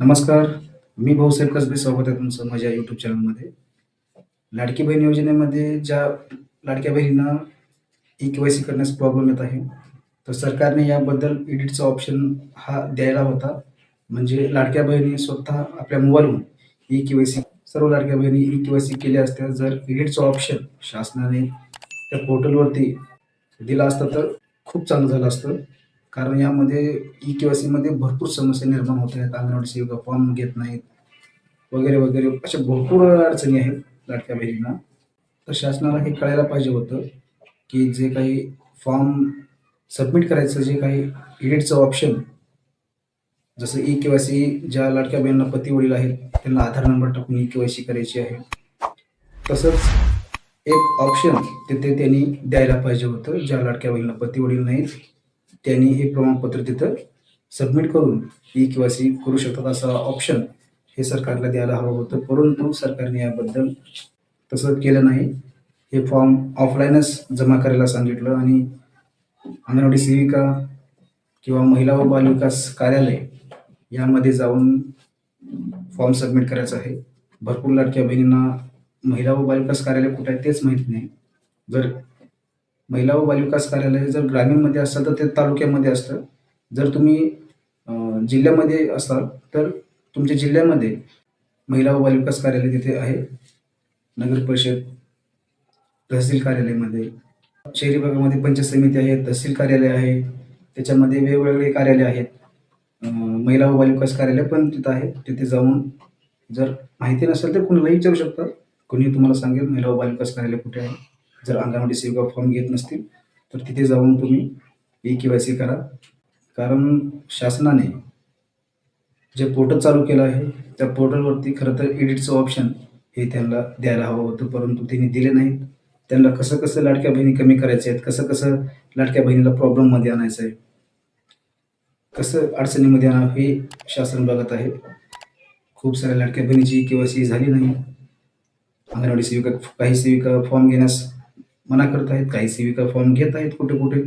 नमस्कार. मी भाऊसाहेब कसबे स्वागत आहे तुमचं माझ्या यूट्यूब चॅनलमध्ये लाडकी बहीण योजनेमध्ये ज्या लाडक्या बहिणींना ई के वाय सी करण्यास प्रॉब्लेम येत आहे तर सरकारने याबद्दल एडिटचा ऑप्शन हा द्यायला होता. म्हणजे लाडक्या बहिणी स्वतः आपल्या मोबाईलहून ई के वाय सी सर्व लाडक्या बहिणी ई के वाय सी केल्या असत्या. जर एडिटचा ऑप्शन शासनाने त्या पोर्टलवरती दिला असता तर खूप चांगलं झालं असतं. कारण यामध्ये ई के वाय सीमध्ये भरपूर समस्या निर्माण होत आहेत. अंगणवाडी सेविका फॉर्म घेत नाहीत. वगैरे वगैरे अशा भरपूर अडचणी आहेत लाडक्या बहिणींना. तर शासनाला हे कळायला पाहिजे होतं की जे काही फॉर्म सबमिट करायचं जे काही एडिटचं ऑप्शन जसं ई के वाय सी ज्या लाडक्या बहिणींना पती वडील आहेत त्यांना आधार नंबर टाकून ई के वाय सी करायची आहे. तसंच एक ऑप्शन तिथे त्यांनी द्यायला पाहिजे होतं ज्या लाडक्या बहिणींना पती वडील नाहीत. त्यांनी हे प्रमाणपत्र तिथं सबमिट करून ई किंवा सी करू शकतात असं ऑप्शन हे सरकारला द्यायला हवं होतं. परंतु सरकारने याबद्दल तसं केलं नाही. हे फॉर्म ऑफलाईनच जमा करायला सांगितलं आणि अंगणवाडी सेविका किंवा महिला व बालविकास कार्यालय यामध्ये जाऊन फॉर्म सबमिट करायचा आहे. भरपूर लाडक्या बहिणींना महिला व बालविकास कार्यालय कुठे आहे तेच माहीत नाही. जर महिला व बालविकास कार्यालय जर ग्रामीणमध्ये असाल तर ते तालुक्यामध्ये असतं. जर तुम्ही जिल्ह्यामध्ये असाल तर तुमच्या जिल्ह्यामध्ये महिला व बालविकास कार्यालय तिथे आहे. नगर परिषद तहसील कार्यालयामध्ये शहरी भागामध्ये पंचायत समिती आहे तहसील कार्यालय आहे त्याच्यामध्ये वेगवेगळे कार्यालय आहेत. महिला व बालविकास कार्यालय पण तिथं आहे. तिथे जाऊन जर माहिती नसेल तर कुणालाही विचारू शकता. कोणी तुम्हाला सांगेल महिला व बालविकास कार्यालय कुठे आहे? जर अंगणवाडी सेविका फॉर्म घेत नसतील तर तिथे जाऊन तुम्ही ई के वाय सी करा. कारण शासनाने जे पोर्टल चालू केलं आहे त्या पोर्टलवरती खरं तर एडिटचं ऑप्शन हे त्यांना द्यायला हवं होतं परंतु त्यांनी दिले नाहीत. त्यांना कसं कसं लाडक्या बहिणी कमी करायचे आहेत कसं कसं लाडक्या बहिणीला प्रॉब्लेममध्ये आणायचं आहे कसं अडचणीमध्ये आणावं हे शासन बघत आहे. खूप साऱ्या लाडक्या बहिणीची के वाय सी झाली नाही. अंगणवाडी सेविका काही सेविका फॉर्म घेण्यास मना करत आहेत काही सेविका फॉर्म घेत आहेत कुठे कुठे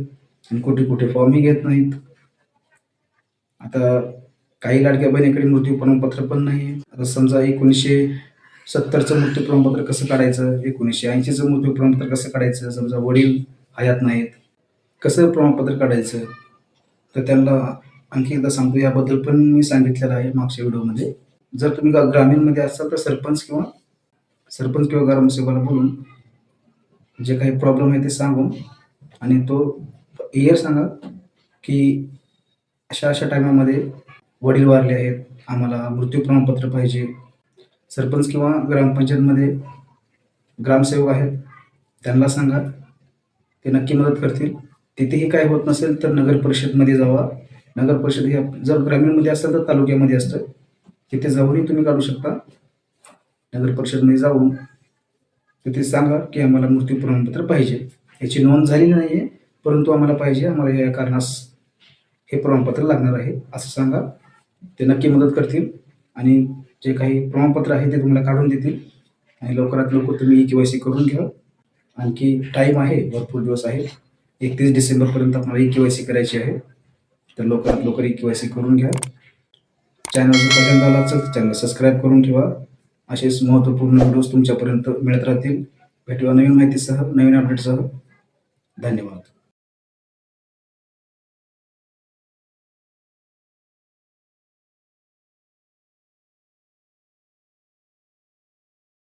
आणि कुठे कुठे फॉर्मही घेत नाहीत. आता काही लाडक्या बहिणीकडे मृत्यू प्रमाणपत्र पण नाही आता समजा एकोणीसशे सत्तरचं मृत्यू प्रमाणपत्र कसं काढायचं? एकोणीसशे ऐंशीचं मृत्यू प्रमाणपत्र कसं काढायचं? समजा वडील हयात नाहीत. कसं प्रमाणपत्र काढायचं? तर त्यांना आणखी एकदा सांगतो याबद्दल पण मी सांगितलेलं आहे मागच्या व्हिडिओमध्ये. जर तुम्ही ग्रामीणमध्ये असाल तर सरपंच किंवा सरपंच किंवा ग्रामसेवकाला बोलून जे काही प्रॉब्लेम आहे ते सांगून. आणि तो इयर सांगा की अशा अशा टायमामध्ये वडील वारले आहेत. आम्हाला मृत्यू प्रमाणपत्र पाहिजे. सरपंच किंवा ग्रामपंचायतमध्ये ग्रामसेवक आहेत. त्यांना सांगा. ते नक्की मदत करतील. तिथेही काय होत नसेल तर नगर परिषदमध्ये जावा. नगर परिषद हे जर ग्रामीणमध्ये असेल तर तालुक्यामध्ये असतं. तिथे जाऊनही तुम्ही काढू शकता. नगर परिषदमध्ये जाऊन तर ते सांगा की आम्हाला मृत्यू प्रमाणपत्र पाहिजे. याची नोंद झालेली नाही आहे परंतु आम्हाला पाहिजे आम्हाला या कारणास हे प्रमाणपत्र लागणार आहे असं सांगा. ते नक्की मदत करतील आणि जे काही प्रमाणपत्र आहे ते तुम्हाला काढून देतील. आणि लवकरात लवकर तुम्ही ई के वाय सी करून घ्या. आणखी टाईम आहे भरपूर दिवस आहे एकतीस डिसेंबरपर्यंत आपल्याला ई के वाय सी करायची आहे. तर लवकरात लवकर ई के वाय सी करून घ्या. चॅनल पहिल्यांदा आला चॅनल सबस्क्राईब करून ठेवा. असेच महत्त्वपूर्ण व्हिडिओज तुमच्यापर्यंत मिळत राहतील. भेटूया नवीन माहितीसह नवीन अपडेटसह धन्यवाद.